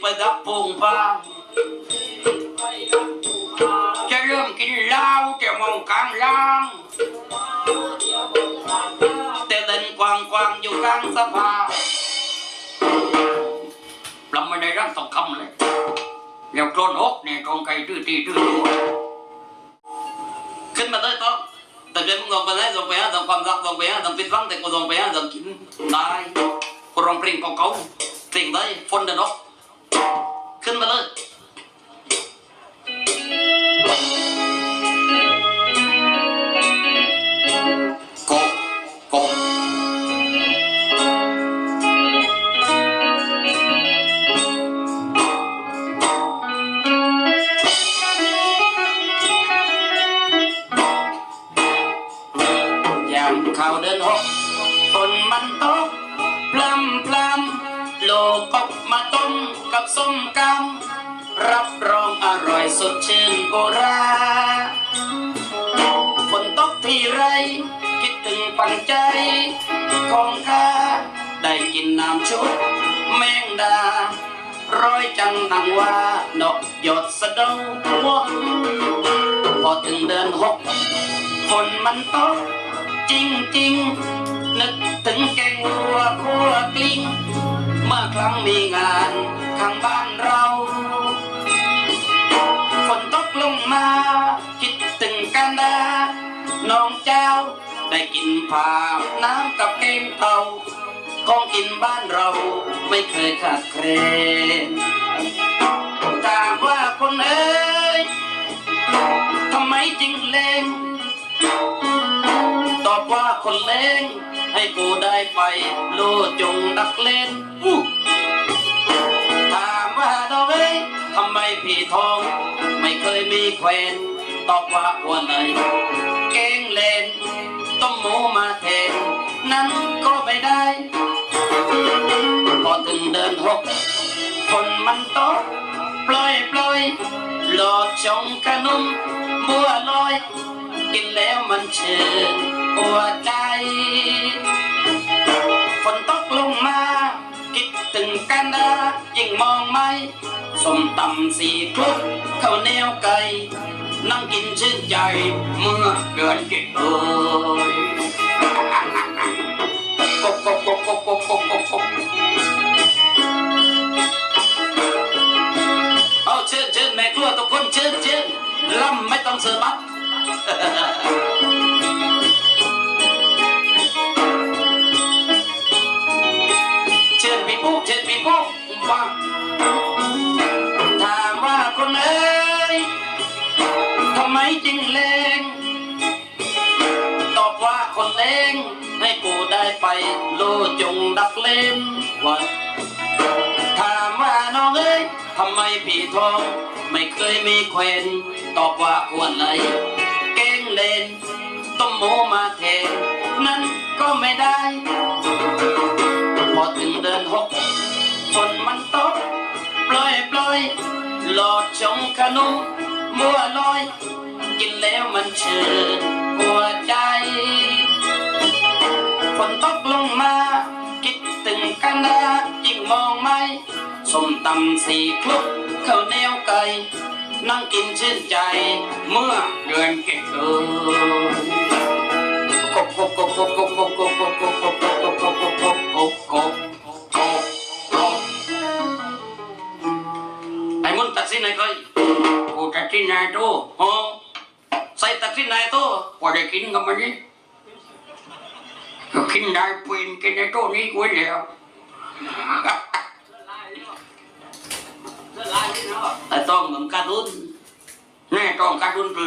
ไปดับพุงพางจะเริ่มกินเหล้าจะมองกลางล่าง แต่เดินกวางกวางอยู่กลางสภาเราไม่ได้รับสองคำเลย แล้วโกรนอกเนี่ยกองไก่ตื้อตีตื้อตัวขึ้นมาเลยต้องแต่เดี๋ยวมึงลงไปได้ลงไปหาทำความรักลงไปหาทำปิดฟังแต่กูลงไปหาทำกินได้กูร้องเพลงของเขาเพลงได้ฟนเดนอก ขึ้นมาเลยโกโกยามเข้าเดินหกฝนมันตกพลำพลำโลกบมาต้ม กับส้มกำรับรองอร่อยสดชื่นโบราณฝนตกทีไร คิดถึงปันใจของข้าได้กินน้ำชุบแมงดา ร้อยจังนังว่านกหยดสะดาหัวพอถึงเดือนหกฝนมันตกจริงจริงนึกถึงแกงรัวคั่วกลิ้งเมื่อครั้งมีงาน ข้างบ้านเราฝนตกลงมา คิดถึงกันดา น้องเจ้า ได้กินผักน้ำกับแกงเต่าของกินบ้านเราไม่เคยขาดแคลนถามว่าคนเอ้ยทำไมจึงเลงตอบว่าคนเลงให้กูได้ไปโลู่จงดักเล่นอู้ ดอกเอ้ยทำไมพี่ทอง ไม่เคยมีแควนตอบว่าอ้วนเลยเก่งเล่นต้มหมูมาแทนนั้นก็ไม่ได้พอถึงเดินหกฝนมันตกปล่อยปล่อยหลอดชงขนมบัวลอย กินแล้วมันเชื่นหัวใจึงกันดายิ่งมองไม่สมตำสีคลุกข้าวเหนียวไก่นั่งกินชื่นใจเมื่อเดินเก็บเลยกบกบกบกบกบกบ ว่าถามว่าคนเอ้ยทำไมจึงเลงตอบว่าคนเลงให้กูได้ไปโลจงดักเล่นว่าถามว่าน้องเอ้ยทำไมพี่ทอง ไม่เคยมีแควนตอบว่าควรเลยเก่งเล่นต้มหมูมาแทนนั้นก็ไม่ได้ พอถึงเดือนหก ฝนมันตกปล่อยปล่อยหลอดชงขนมมัวลอย กินแล้วมันชื่นหัวใจฝนตกลงมา คิดถึงกันนะยิ่งมองไม่ส้มตำสีคลุกข้าวเหนียวไก่นั่งกินชื่นใจ เมื่อเดือนเก็บเออกบกบกบกบกบกบกบกบกบ กูตัดสินไหนตัวโอ้ใส่ตัดสินไหนตัวกว่าได้กินกันมันนี่ก็กินได้เป็นกินในตัวนี้กูแล้วแต่ต้องเหมือนการุนแน่ต้องการุนปลื